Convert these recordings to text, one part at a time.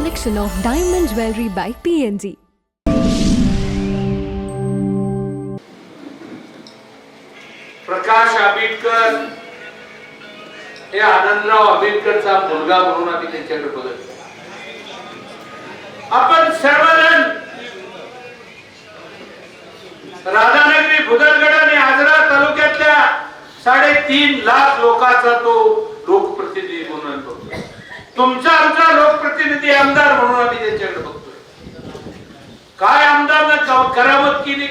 collection of diamond jewelry by PNG. Prakash Ambedkar हे आनंदराव आंबेडकरचा मुलगा म्हणून आम्ही त्यांच्याकडे बघत आपण सर्वजण राधानगरी भुदरगड आणि आजरा तालुक्यातल्या साडेतीन लाख लोकांचा तो तुमचा आमचा लोकप्रतिनिधी आमदार म्हणून आम्ही त्यांच्याकडे बघतोय. काय आमदारनं करामत केली?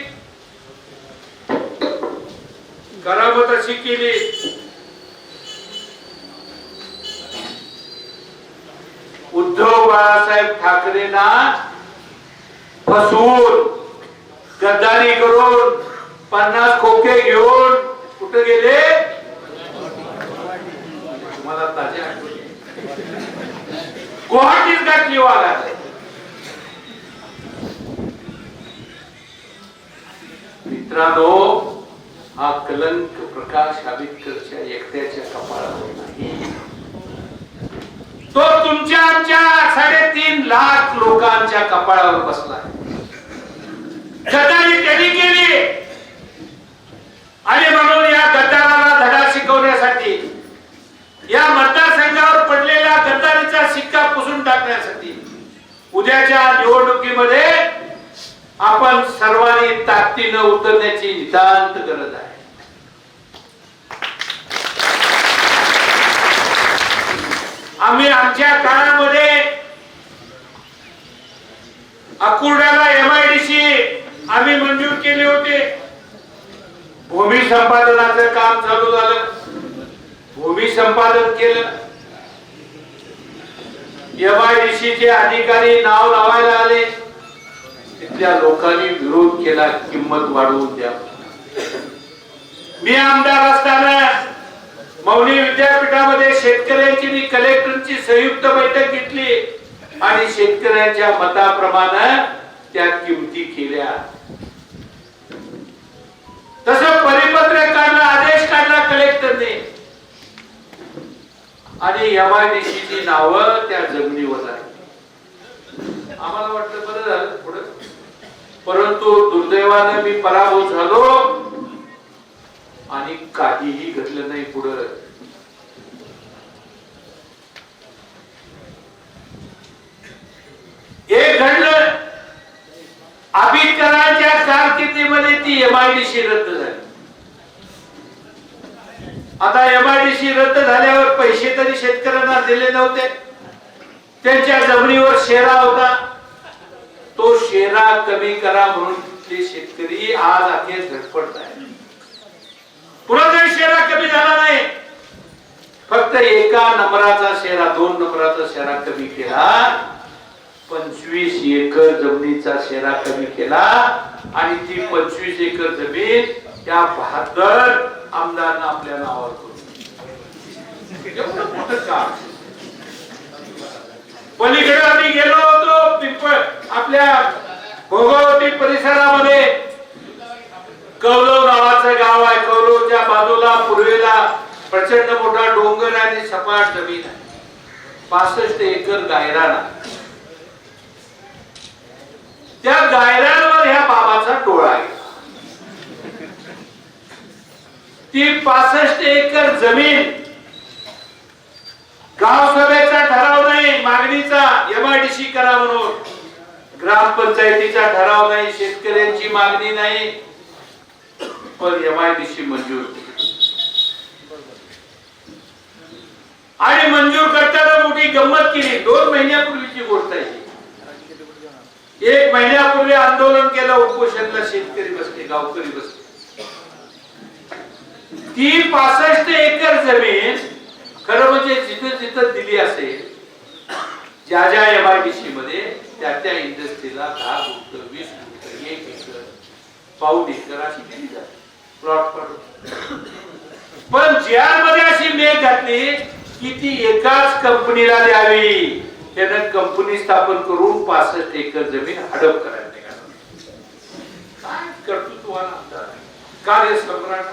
करामत अशी केली. उद्धव बाळासाहेब ठाकरेंना फसवून गद्दारी करून पन्नास खोके घेऊन कुठे गेले? तुम्हाला ताज्या आठवणी गुवाहाटीत गाठली मित्रांनो हा कलंक प्रकाश आंबेडकरच्या एकट्याच्या कपाळावर नाही. तो तुमच्या आमच्या साडेतीन लाख लोकांच्या कपाळावर बसला आहे त्यांनी केली आणि म्हणून या गद्दाराला धडा शिकवण्यासाठी या मतदारसंघावर पडलेल्या गद्दारीचा शिक्का पुसून टाकण्यासाठी. उद्याच्या निवडणुकीमध्ये आपण सर्वांनी ताकदीनं उतरण्याची नितांत गरज आहे. आम्ही आमच्या काळामध्ये अकुर्ड्याला एमआयडीसी आम्ही मंजूर केले होते. भूमी संपादनाचं काम चालू झालं. भूमी संपादन केलं. एमआयडीसीचे अधिकारी नाव लावायला आले. तिथल्या लोकांनी विरोध केला किंमत वाढवून द्या. मी आमदार असताना मौनी विद्यापीठामध्ये शेतकऱ्यांची मी कलेक्टरची संयुक्त बैठक घेतली आणि शेतकऱ्यांच्या मताप्रमाणे त्या किमती केल्या. तस परिपत्र काढला आदेश काढला कलेक्टरने. आणि एमआयडीसी ची नावं त्या जमिनीवर आहे आम्हाला वाटलं बरं झालं पुढे परंतु दुर्दैवाने मी पराभूत झालो आणि काहीही घडलं नाही पुढं. एक घडलं आंबेडकरांच्या कारकिर्दीमध्ये ती एमआयडीसी रद्द आता एमआयडीसी रद्द झाल्यावर पैसे तरी शेतकऱ्यांना दिले नव्हते. त्यांच्या जमिनीवर शेरा होता. तो शेरा कमी करा म्हणून ते शेतकरी आज अखेर झटपडत आहे पुन्हा तरी शेरा कमी झाला नाही. फक्त एका नंबराचा शेरा दोन नंबराचा शेरा कमी केला. पंचवीस एकर जमिनीचा शेरा कमी केला. आणि ती पंचवीस एकर जमीन त्या बहात्तर आमदार आपल्या नावावर करून एवढं मोठं काम. पलीकडे आम्ही गेलो होतो पिंपळ आपल्या भोगावती परिसरामध्ये. कौलव नावाचं गाव आहे. कौलवच्या बाजूला पूर्वेला प्रचंड मोठा डोंगर आणि सपाट जमीन आहे. पासष्ट एकर गायराना त्या गायरांवर ह्या बाबाचा टोळा आहे. ती पासष्ट एकर जमीन गाव सभेचा ठराव नाही मागणीचा एमआयडीसी करा म्हणून. ग्रामपंचायतीचा ठराव नाही शेतकऱ्यांची मागणी नाही. पण एमआयडीसी मंजूर. आणि मंजूर करताना मोठी गंमत केली. दोन महिन्यापूर्वीची गोष्ट आहे. एक महिन्यापूर्वी आंदोलन केलं उपोषणला शेतकरी बसले गावकरी बसले. ती पासष्ट एकर जमीन खरं म्हणजे जिथं जिथं दिली असेल ज्या ज्या एम आय बी सी मध्ये त्या त्या इंडस्ट्रीला दहा गुंठ वीस गुंठ एक एकर पाऊन एकर अशी दिली जाते. प्लॉट पडून. पण ज्या मध्ये अशी मेघ घातली की ती एकाच कंपनीला द्यावी. त्यानं कंपनी स्थापन करून पासष्ट एकर जमीन हडप करायला निघाला. काय कर्तृत्वाला कार्य सम्राट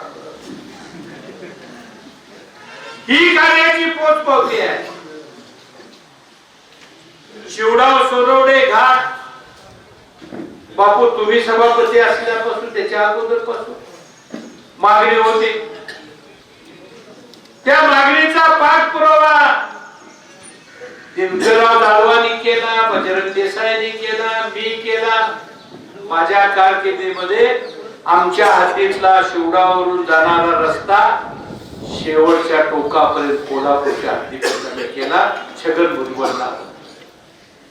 ही कार्याची पोच पावती आहे. शिवडाव सोनवडे घाट. बापू तुम्ही सभापती असल्यापासून त्याच्या अगोदरपासून मागणी होती. त्या मागणीचा पाठपुरावा दिनकरराव दालवानी केला बजरंग देसाईनी केला मी केला. माझ्या कारकिर्दीमध्ये आमच्या हातीतला शिवडावरून जाणारा रस्ता शेवटच्या टोकापर्यंत कोल्हापूरच्या हद्दीपर्यंत केला छगन भुजबळला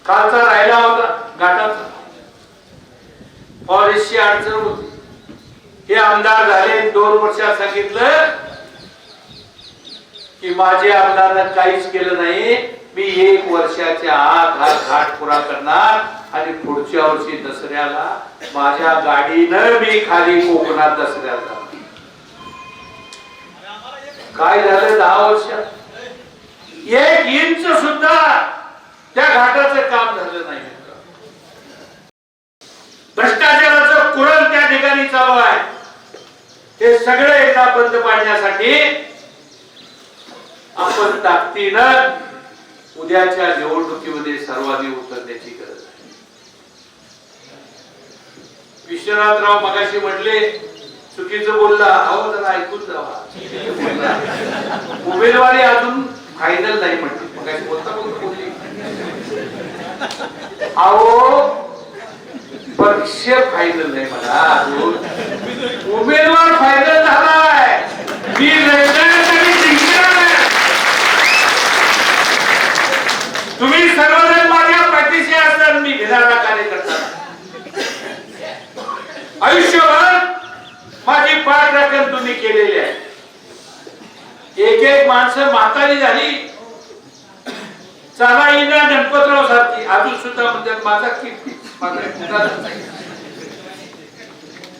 कालचा राहिला होता घाटाचा. फॉरेस्टची अडचण होती. हे आमदार झाले दोन वर्षात सांगितलं की माझे आमदार काहीच केलं नाही. मी एक वर्षाच्या आत हा घाट पुरा करणार आणि पुढच्या वर्षी दसऱ्याला माझ्या गाडीनं मी खाली कोकणात दसऱ्याला काय झालं दहा वर्षात? एक इंच सुद्धा त्या घाटाचं काम झालं नाही. भ्रष्टाचाराचं कुरण त्या ठिकाणी चालू आहे. हे सगळं एकदा बंद पाडण्यासाठी आपण ताकदीनं उद्याच्या निवडणुकीमध्ये सर्वांनी उतरण्याची गरज आहे. विश्वनाथराव मगाशी म्हटले चुकीचं बोलला अहो जरा ऐकून जावा. उमेदवारी अजून फायनल नाही मगाशी बोलता बोलता बोलली. अहो पक्ष फायनल नाही मला अजून उमेदवार फायनल झालाय. मी लढणार आणि जिंकणार तुम्ही सर्वजण माझ्या पाठीशी असताना मी घेणारा कार्यकर्ता आयुष्यभर माझी पाठ राखण तुम्ही केलेली आहे एक एक माणसं म्हातारी झाली. चला येणार गणपतराव सारखी. अजून सुद्धा म्हणतात माझा किती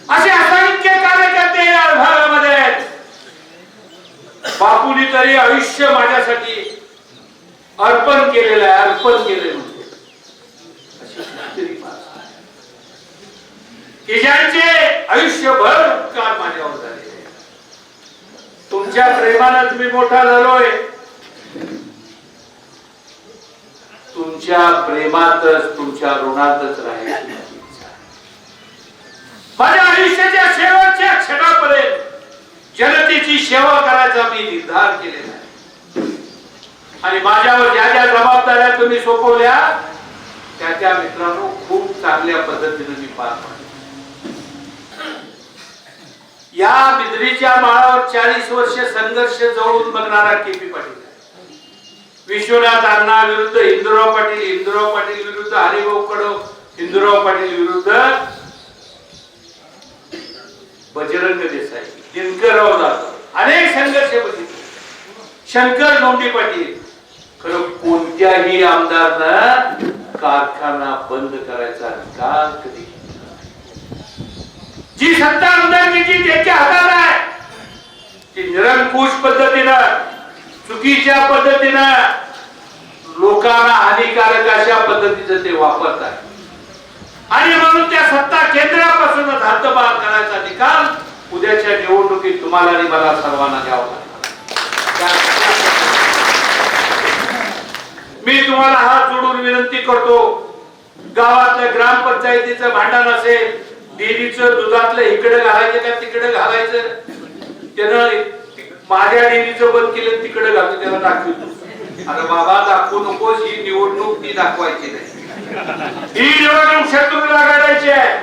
असे असंख्य कार्यकर्ते या विभागामध्ये आहेत. बापूनी तरी आयुष्य माझ्यासाठी अर्पण केलेलं आहे अर्पण केले म्हणजे की ज्यांचे आयुष्यभर उपकार माझ्यावर झाले. तुमच्या प्रेमानं मी मोठा झालोय. तुमच्या प्रेमातच तुमच्या ऋणातच राहायची माझ्या आयुष्याच्या शेवटच्या क्षणापर्यंत जनतेची सेवा करायचा मी निर्धार केलेला आहे. आणि माझ्यावर ज्या ज्या जबाबदाऱ्या तुम्ही सोपवल्या त्या त्या मित्रांनो खूप चांगल्या पद्धतीने मी पार पाडले. या बिदरीच्या माळावर चाळीस वर्ष संघर्ष जवळून बघणारा के पी पाटील विश्वनाथ अण्णा विरुद्ध इंदुराव पाटील इंदुराव पाटील विरुद्ध हरिभाऊ कडव इंदुराव पाटील विरुद्ध बजरंग देसाई दिनकरराव जाधव. अनेक संघर्ष बघितले. शंकर नोंदी पाटील. खरं कोणत्याही आमदारनं कारखाना बंद करायचा अधिकार कधी जी सत्ता आमदारकीची त्याच्या हातात आहे ती निरंकुश पद्धतीनं चुकीच्या पद्धतीनं लोकांना हानिकारक अशा पद्धतीचं ते वापरतात आणि म्हणून त्या सत्ता केंद्रापासूनच हद्दपार करायचा निकाल उद्याच्या निवडणुकीत तुम्हाला आणि मला सर्वांना द्यावा मी तुम्हाला हात जोडून विनंती करतो गावातल्या ग्रामपंचायतीचं भांडण असेल डेअरीचं दुधातलं इकडे घालायचं का तिकडे घालायचं? त्यानं माझ्या डेअरीचं बंद केलं तिकडे घालतो त्याला दाखवतो. अरे बाबा दाखवू नकोस ही निवडणूक ती दाखवायची नाही. ही निवडणूक शत्रूला लढायची आहे.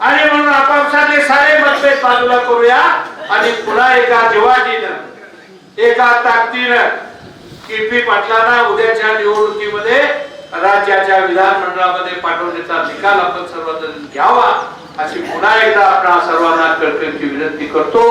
आणि म्हणून आपापसातले सारे मतभेद बाजूला करूया. आणि पुन्हा एका जिवाजीनं एका ताकदीनं किपी पाटलांना उद्याच्या निवडणुकीमध्ये राज्याच्या विधानमंडळामध्ये पाठवण्याचा निकाल आपण सर्वजण घ्यावा अशी पुन्हा एकदा आपण सर्वांना कळकळीची विनंती करतो.